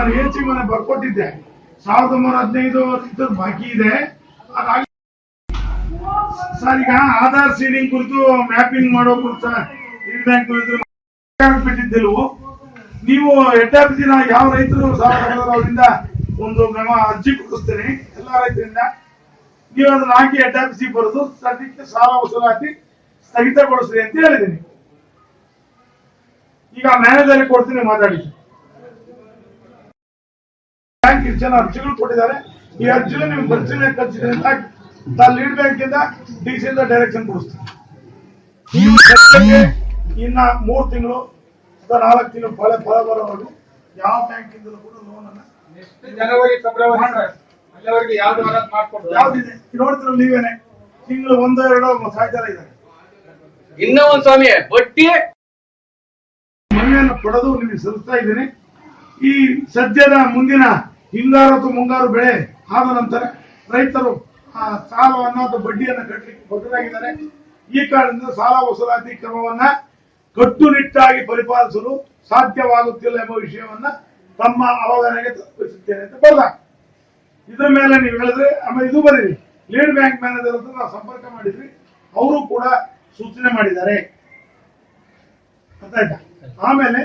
ನಾನು ಏಚಿ ಮನೆ ಬರ್ಕೊಟ್ಟಿದ್ದೆ. ಸಾವಿರದ ಒಂಬೈನೂರ ಹದಿನೈದು ಇದ್ರ ಬಾಕಿ ಇದೆ. ಸರ್, ಈಗ ಆಧಾರ್ ಸೀಲಿಂಗ್ ಕುರಿತು ಮ್ಯಾಪಿಂಗ್ ಮಾಡೋ ಕುರಿತು ಬಿಟ್ಟಿದ್ದಿಲ್ವು ನೀವು ಹೆಡ್ ದಿನ ಯಾವ ರೈತರು ಅವರಿಂದ ಒಂದು ಮೆಮ ಅರ್ಜಿ ಕೊಡಿಸ್ತೇನೆ, ಎಲ್ಲ ರೈತರಿಂದ. ನೀವು ಅದನ್ನ ಹಾಕಿ ಹೆಡ್ ಆಫೀಸಿಗೆ ಬರೆದು ಸದ್ಯಕ್ಕೆ ಸಾಲ ವಸೂಲಾತಿ ಸ್ಥಗಿತಗೊಳಿಸ್ರಿ ಅಂತ ಹೇಳಿದ್ದೀನಿ. ಈಗ ಮ್ಯಾನೇಜರ್ ಕೊಡ್ತೀನಿ ಮಾತಾಡಿ. ಬ್ಯಾಂಕ್ ಇಷ್ಟು ಜನ ಅರ್ಜಿಗಳು ಕೊಟ್ಟಿದ್ದಾರೆ. ಈ ಅರ್ಜಿಗಳು ನಿಮ್ಗೆ ಪರಿಶೀಲನೆ ಕಳಿಸಿದ್ರೆ ಅಂತ ಲೀಡ್ ಬ್ಯಾಂಕ್ ಇಂದ ಡಿ ಸಿ ಇಂದ ಡೈರೆಕ್ಷನ್ ನೀವು ಸದ್ಯಕ್ಕೆ ಇನ್ನ ಮೂರು ತಿಂಗಳು ಅಥವಾ ನಾಲ್ಕು ತಿಂಗಳು ಫಲ ಫಲ ಬರೋವರೆಗೂ ಯಾವ ಬ್ಯಾಂಕ್ ಇಂದಲೂ ಕೂಡ ಲೋನ್ ಅನ್ನ ಜನವರಿ ಫೆಬ್ರವರಿ ಯಾವ್ದು ಯಾವ್ದಿದೆ? ನೋಡ್ತಿರೋ ನೋಡ್ತಿರಲ್ಲ ನೀವೇನೆ. ತಿಂಗಳು ಒಂದೋ ಎರಡೋ ಸಾಯ್ತಾರ ಇದ್ದಾರೆ ಇನ್ನ ಒಂದ್ ಸ್ವಾಮಿ ಬಡ್ಡಿ ಮನೆಯನ್ನು ಪಡೆದು ನಿಮಗೆ ಸಲ್ಲಿಸ್ತಾ ಇದ್ದೀನಿ. ಈ ಸದ್ಯದ ಮುಂದಿನ ಹಿಂಗಾರು ಅಥವಾ ಮುಂಗಾರು ಬೆಳೆ ಆದ ನಂತರ ರೈತರು ಆ ಸಾಲವನ್ನು ಅಥವಾ ಬಡ್ಡಿಯನ್ನು ಕಟ್ಟಲಿಕ್ಕೆ ಬದ್ಧರಾಗಿದ್ದಾರೆ. ಈ ಕಾರಣದಿಂದ ಸಾಲ ವಸೂಲಾತಿ ಕ್ರಮವನ್ನ ಕಟ್ಟುನಿಟ್ಟಾಗಿ ಪರಿಪಾಲಿಸಲು ಸಾಧ್ಯವಾಗುತ್ತಿಲ್ಲ ಎಂಬ ವಿಷಯವನ್ನ ತಮ್ಮ ಅವಧಾನಕ್ಕೆ ತಪ್ಪಿಸುತ್ತೇನೆ ಅಂತ ಬರಲ್ಲ ಇದ್ರ ಮೇಲೆ ನೀವು ಹೇಳಿದ್ರೆ, ಆಮೇಲೆ ಇದು ಬರೀರಿ. ಲೀಡ್ ಬ್ಯಾಂಕ್ ಮ್ಯಾನೇಜರ್ ಹತ್ರ ನಾವು ಸಂಪರ್ಕ ಮಾಡಿದ್ವಿ. ಅವರು ಕೂಡ ಸೂಚನೆ ಮಾಡಿದ್ದಾರೆ. ಆಮೇಲೆ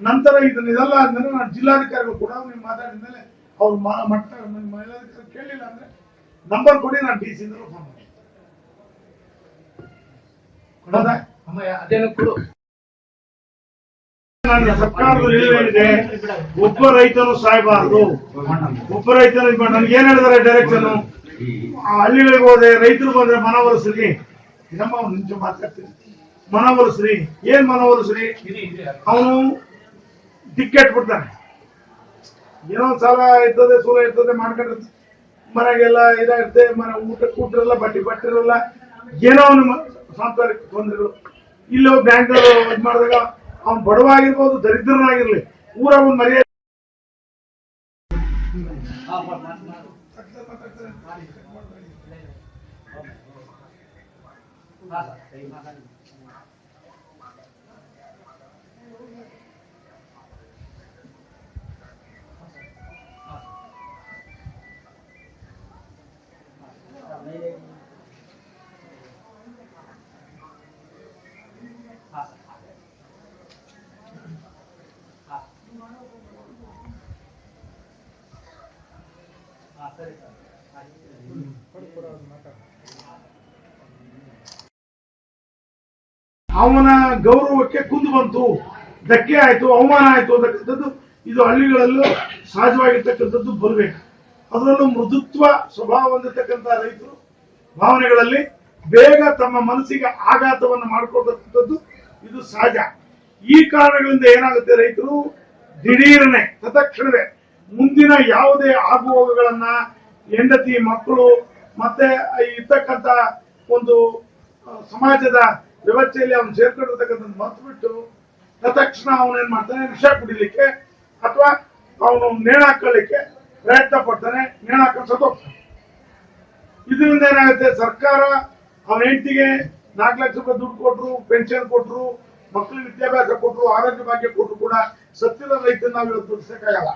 ನಂತರ ಇದನ್ನ ಇದೆಲ್ಲ ಆದ್ಮೇಲೆ ನಾನು ಜಿಲ್ಲಾಧಿಕಾರಿಗಳು ಕೂಡ ನೀವು ಮಾತಾಡಿದ ಮೇಲೆ ಅವ್ರು ಮಾ- ಮಟ್ಟ ನನ್ನ ಮೇಲಧಿಕಾರಿ ಕೇಳಿಲ್ಲ ಅಂದ್ರೆ ನಂಬರ್ ಕೊಡಿ, ನಾನು ಡಿ ಸಿ ಫೋನ್ ಮಾಡಿ ಅಮ್ಮ ಅದೇನೋ ಕೊಡು. ಸರ್ಕಾರದ ಒಬ್ಬ ರೈತನು ಸಾಯಬಾರದು. ಒಬ್ಬ ಮಾಡಿ ನನಗೆ ಏನ್ ಹೇಳಿದಾರೆ ಡೈರೆಕ್ಷನ್ ಹಳ್ಳಿಗಳಿಗೆ ಹೋದ್ರೆ, ರೈತರು ಬಂದ್ರೆ ಮನವೊಲಿಸ್ರಿ. ನಮ್ಮ ನಿಮಿಷ ಮಾತಾಡ್ತೀನಿ. ಮನವೊಲಿಸ್ರಿ. ಏನ್ ಮನವೊಲಿಸ್ರಿ? ಅವನು ಟಿಕೆಟ್ ಬಿಡ್ತಾನೆ ಏನೋ ಸಲ ಸಾಲ ಇರ್ತದೆ ಸೂಲ ಇರ್ತದೆ ಮಾಡ್ಕೊಂಡಿರ್ತದೆ ಮನೆಗೆಲ್ಲ ಇದಾಗುತ್ತೆ ಮನೆ ಊಟ ಕೂಟಿರಲ್ಲ, ಬಟ್ಟಿ ಬಟ್ಟಿರಲ್ಲ, ಏನೋ ಅವನು ಸಾಂಸಾರಿಕ ತೊಂದರೆಗಳು. ಇಲ್ಲಿ ಬ್ಯಾಂಕ್ ಇದ್ ಮಾಡಿದಾಗ ಅವ್ನು ಬಡವ ಆಗಿರ್ಬೋದು ದರಿದ್ರನಾಗಿರ್ಲಿ. ಊರ ಒಂದು ಮರ್ಯಾದೆ ಅವನ ಗೌರವಕ್ಕೆ ಕುಂದು ಬಂತು. ಧಕ್ಕೆ ಆಯ್ತು, ಅವಮಾನ ಆಯ್ತು ಅಂತಕ್ಕಂಥದ್ದು ಇದು ಹಳ್ಳಿಗಳಲ್ಲೂ ಸಹಜವಾಗಿರ್ತಕ್ಕಂಥದ್ದು ಬರಬೇಕು. ಅದರಲ್ಲೂ ಮೃದುತ್ವ ಸ್ವಭಾವ ಹೊಂದಿರತಕ್ಕಂಥ ರೈತರು ಭಾವನೆಗಳಲ್ಲಿ ಬೇಗ ತಮ್ಮ ಮನಸ್ಸಿಗೆ ಆಘಾತವನ್ನು ಮಾಡಿಕೊಳ್ತಕ್ಕಂಥದ್ದು ಇದು ಸಹಜ ಈ ಕಾರಣಗಳಿಂದ ಏನಾಗುತ್ತೆ ರೈತರು? ದಿಢೀರನೆ, ತತ್ಕ್ಷಣವೇ ಮುಂದಿನ ಯಾವುದೇ ಆಗುಹೋಗುಗಳನ್ನ ಹೆಂಡತಿ, ಮಕ್ಕಳು ಮತ್ತೆ ಇರ್ತಕ್ಕಂತ ಒಂದು ಸಮಾಜದ ವ್ಯವಸ್ಥೆಯಲ್ಲಿ ಅವನು ಸೇರ್ಕೊಂಡಿರ್ತಕ್ಕಂಥ ಮರ್ತು ಬಿಟ್ಟು ತತ್ಕ್ಷಣ ಅವನೇನ್ ಮಾಡ್ತಾನೆ? ವಿಷ ಕುಡಿಲಿಕ್ಕೆ ಅಥವಾ ಅವನು ನೇಣ ಹಾಕೊಳ್ಳಿಕ್ಕೆ ಪ್ರಯತ್ನ ಪಡ್ತಾನೆ, ನೇಣ ಸತ್ತೋಗ್ತಾನೆ. ಇದರಿಂದ ಏನಾಗುತ್ತೆ? ಸರ್ಕಾರ ಅವನ ಹೆಂಡತಿಗೆ ನಾಲ್ಕು ಲಕ್ಷ ರೂಪಾಯಿ ದುಡ್ಡು ಕೊಟ್ರು ಪೆನ್ಷನ್ ಕೊಟ್ರು ಮಕ್ಕಳು ವಿದ್ಯಾಭ್ಯಾಸ ಕೊಟ್ರು, ಆರೋಗ್ಯ ಭಾಗ್ಯ ಕೊಟ್ರು ಕೂಡ ಸತ್ಯದ ರೈತನ ನಾವು ಇವತ್ತು ದುಡಿಸಕ್ಕಾಗಲ್ಲ.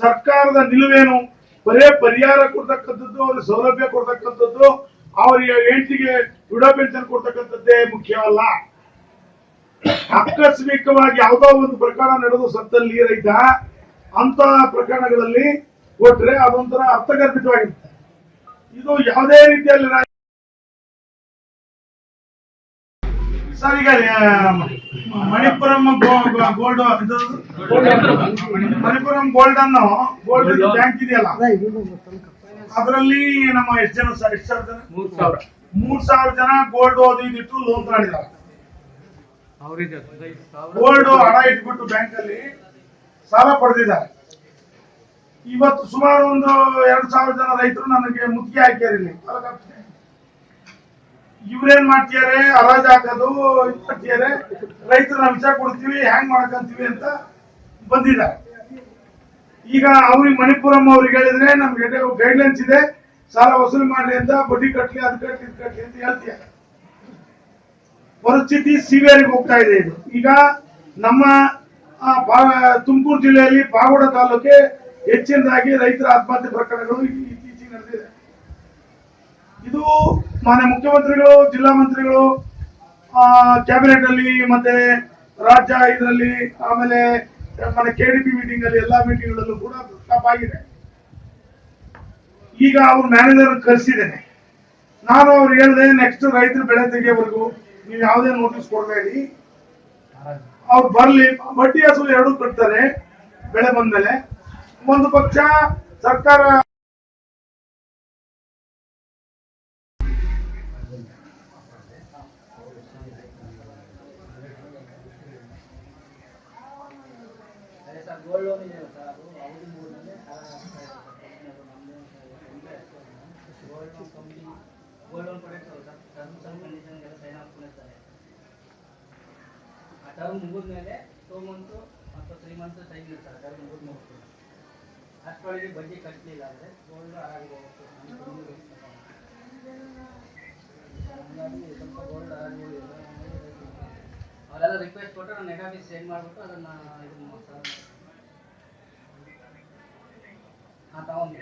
ಸರ್ಕಾರದ ನಿಲುವೇನು? ಬರೇ ಪರಿಹಾರ ಕೊಡ್ತಕ್ಕಂಥದ್ದು, ಅವ್ರಿಗೆ ಸೌಲಭ್ಯ ಕೊಡ್ತಕ್ಕಂಥದ್ದು ಅವರಿಗೆ ಹೆಂಡತಿಗೆ ವಿಡೋ ಪೆನ್ಷನ್ ಕೊಡ್ತಕ್ಕಂಥದ್ದೇ ಮುಖ್ಯವಲ್ಲ. ಆಕಸ್ಮಿಕವಾಗಿ ಯಾವುದೋ ಒಂದು ಪ್ರಕರಣ ನಡೆದು ಸತ್ತಲ್ಲಿ ರೈತ ಅಂತ ಪ್ರಕರಣಗಳಲ್ಲಿ ಕೊಟ್ರೆ ಅದೊಂಥರ ಅರ್ಥಗರ್ಭಿತವಾಗಿರುತ್ತೆ ಇದು ಯಾವುದೇ ರೀತಿಯಲ್ಲಿ ಸರ್ ಈಗ ಮಣಿಪುರಂ ಗೋಲ್ಡ್ ಮಣಿಪುರಂ ಗೋಲ್ಡ್ ಅನ್ನು ಗೋಲ್ಡ್ ಬ್ಯಾಂಕ್ ಇದೆಯಲ್ಲ? ಅದರಲ್ಲಿ ನಮ್ಮ ಎಷ್ಟು ಜನ ಸರ್ ಎಷ್ಟು ಸಾವಿರ ಜನ? ಮೂರ್ ಸಾವಿರ. ಮೂರ್ ಸಾವಿರ ಜನ ಗೋಲ್ಡ್ ಅದು ಇದಿಟ್ಟು ಲೋನ್ ತಗೊಂಡಿದ್ದಾರೆ. ಗೋಲ್ಡ್ ಹಣ ಇಟ್ಬಿಟ್ಟು ಬ್ಯಾಂಕ್ ಅಲ್ಲಿ ಸಾಲ ಪಡೆದಿದ್ದಾರೆ. ಇವತ್ತು ಸುಮಾರು ಒಂದು ಎರಡ್ ಸಾವಿರ ಜನ ರೈತರು ನನಗೆ ಮುತ್ತಿಗೆ ಹಾಕ್ಯಾರ ಇಲ್ಲಿ ಇವ್ರೇನ್ ಮಾಡ್ತಿದಾರೆ ಹರಾಜ್ ಹಾಕೋದು, ಇದ್ ರೈತರ ರೈತರು ವಿಷ ಕೊಡ್ತೀವಿ, ಹ್ಯಾಂಗ್ ಮಾಡ್ಕಂತೀವಿ ಅಂತ ಬಂದಿದ್ದಾರೆ ಈಗ ಅವ್ರಿಗೆ ಮಣಿಪುರಂ ಅವ್ರಿಗೆ ಹೇಳಿದ್ರೆ ನಮ್ಗೆ ಗೈಡ್ಲೈನ್ಸ್ ಇದೆ. ಸಾಲ ವಸೂಲಿ ಮಾಡ್ಲಿ ಅಂತ, ಬಡ್ಡಿ ಕಟ್ಲಿ, ಅದ್ ಕಟ್ಲಿ, ಇದ್ ಕಟ್ಲಿ ಅಂತ ಹೇಳ್ತೀಯ. ಪರಿಸ್ಥಿತಿ ಸಿವಿಯರ್ಗೆ ಹೋಗ್ತಾ ಇದೆ ಇದು. ಈಗ ನಮ್ಮ ತುಮಕೂರು ಜಿಲ್ಲೆಯಲ್ಲಿ ಪಾಗೋಡ ತಾಲೂಕೆ ಹೆಚ್ಚಿನದಾಗಿ ರೈತರ ಆತ್ಮಹತ್ಯೆ ಪ್ರಕರಣಗಳು ಇದು ಮಾನ್ಯ ಮುಖ್ಯಮಂತ್ರಿಗಳು, ಜಿಲ್ಲಾ ಮಂತ್ರಿಗಳು ಕ್ಯಾಬಿನೆಟ್ ಅಲ್ಲಿ ಮತ್ತೆ ರಾಜ್ಯ ಇದರಲ್ಲಿ ಆಮೇಲೆ ಮನೆ ಕೆಡಿಪಿ ಮೀಟಿಂಗ್ ಅಲ್ಲಿ ಎಲ್ಲಾ ಮೀಟಿಂಗ್ ಗಳಲ್ಲೂ ಕೂಡ ಪ್ರಸ್ತಾಪ ಆಗಿದೆ. ಈಗ ಅವ್ರ ಮ್ಯಾನೇಜರ್ ಕರೆಸಿದ್ದೇನೆ. ನಾನು ಅವ್ರು ಹೇಳಿದೆ ನೆಕ್ಸ್ಟ್ ರೈತರು ಬೆಳೆ ತೆಗೆಯವರೆಗೂ ನೀವು ಯಾವುದೇ ನೋಟಿಸ್ ಕೊಡಬೇಡಿ ಅವ್ರು ಬರ್ಲಿ, ಬಡ್ಡಿ ಹಸು ಎರಡು ಕಟ್ತಾರೆ, ಬೆಳೆ ಬಂದ್ಮೇಲೆ. ಒಂದು ಪಕ್ಷ ಸರ್ಕಾರ ಅದೇ ಸರ್ ಗೋಲ್ಡ್ ಲೋನ್ ಇದೆ ಸರ್ ಅದು ಅವಧಿ ಮೂರನೇ ಗೋಲ್ಡ್ ಲೋನ್ ಗೋಲ್ಡ್ ಲೋನ್ ಆ ಮುಗಿದ್ಮೇಲೆ ಮಂತು ತ್ರೀ ಬಡ್ಡಿ ಕಟ್ಟಲಿಲ್ಲ ಅವರೆಲ್ಲ ರಿಕ್ವೆಸ್ಟ್ ಕೊಟ್ಟರೆ ನಾನು ಹೆಡ್ ಆಫೀಸ್ ಸೆಂಡ್ ಮಾಡಿಬಿಟ್ಟು ಅದನ್ನು ಇದು ಮಾಡ್ತಾರೆ ಹಾಂ ತಗೊಂಡು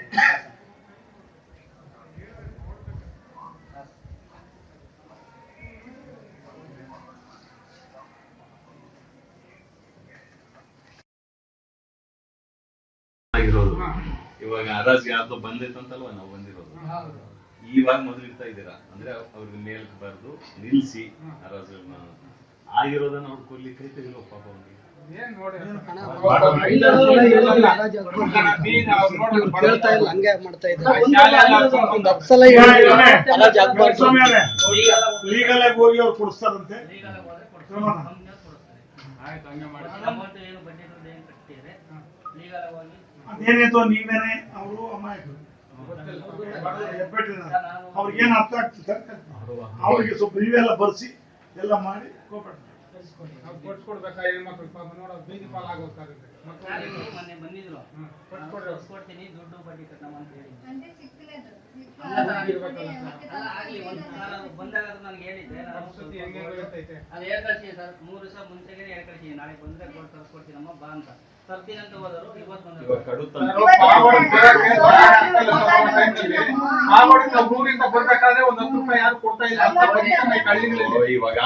ಆಗಿರೋದು ಇವಾಗ ಅರಾಜ್ ಯಾವ್ದೋ ಬಂದೈತಂತಲ್ವಾ ನಾವು ಬಂದಿರೋದು? ಇವಾಗ ಇರ್ತಾ ಇದ್ದೀರಾ? ಅಂದ್ರೆ ಅವ್ರಿಗೆ ಮೇಲ್ಕ್ ಬರ್ದು ನಿಲ್ಸಿ ಅರಾಜ್ ಆಗಿರೋದನ್ನ ಅವ್ರು ಕೊಡ್ಲಿಕ್ಕೆ ಕೈತಿಲ್ಲ ಪಾಪ ಅವ್ರಿಗೆ. ಹಂಗೆ ಮಾಡ್ತಾ ಇದ್ದಾರೆ. ಹೋಗಿ ಅವ್ರು ಕೊಡಿಸ್ತಾರಂತೆ. ಆಯ್ತು ಹಂಗೆ ಮಾಡಿ. ಅದೇನಿತ್ತು ನೀವೇನೆ ಅವರು ಅಮಾಯಕರು ಅವ್ರಿಗೇನು ಅರ್ಥ ಆಗ್ತದೆ ಅವ್ರಿಗೆ ಸ್ವಲ್ಪ ನೀವೆಲ್ಲ ಬರ್ಸಿ ಎಲ್ಲ ಮಾಡಿ ಕೊಟ್ಬಿಡ್ತಾರೆ. ನಾವು ಕೊಡ್ಸ್ಕೊಡ್ಬೇಕಾ ಹೆಣ್ಮಕ್ಳು ಪಾಪ ನೋಡೋದು ಬೀದಿ ಪಾಲ್ ಆಗೋಗ್ತಾಗುತ್ತೆ ಮೊನ್ನೆ ಬಂದಿದ್ರು? ಹ್ಮ್. ಕೊಡ್ತೀನಿ ದುಡ್ಡು ಬಡ್ಡಿ ಕಟ್ಟಮ್ಮ ಅಂತ ಬಂದಾಗ ನನಗೆ ಹೇಳಿದ್ದೆ ಅದು ಹೇಳ್ ಕಳ್ಸಿ ಸರ್ ಮೂರು ದಿವಸ ಮುಂಚೆಗೆ ಹೇಳ್ ಕಳ್ಸಿ ನಾಳೆ ಬಂದ್ರೆ ಕೊಟ್ಟು ತರಿಸ್ಕೊಡ್ತೀನಮ್ಮ ಬಾ ಅಂತ. ತರ್ತೀನಿ ಅಂತ ಹೋದರು ಇವತ್ತು ಊರಿಂದ ಬರ್ಬೇಕಾದ್ರೆ ಒಂದ್ ಹತ್ತು ರೂಪಾಯಿ ಯಾರು ಕೊಡ್ತಾ ಇಲ್ಲ ಇವಾಗ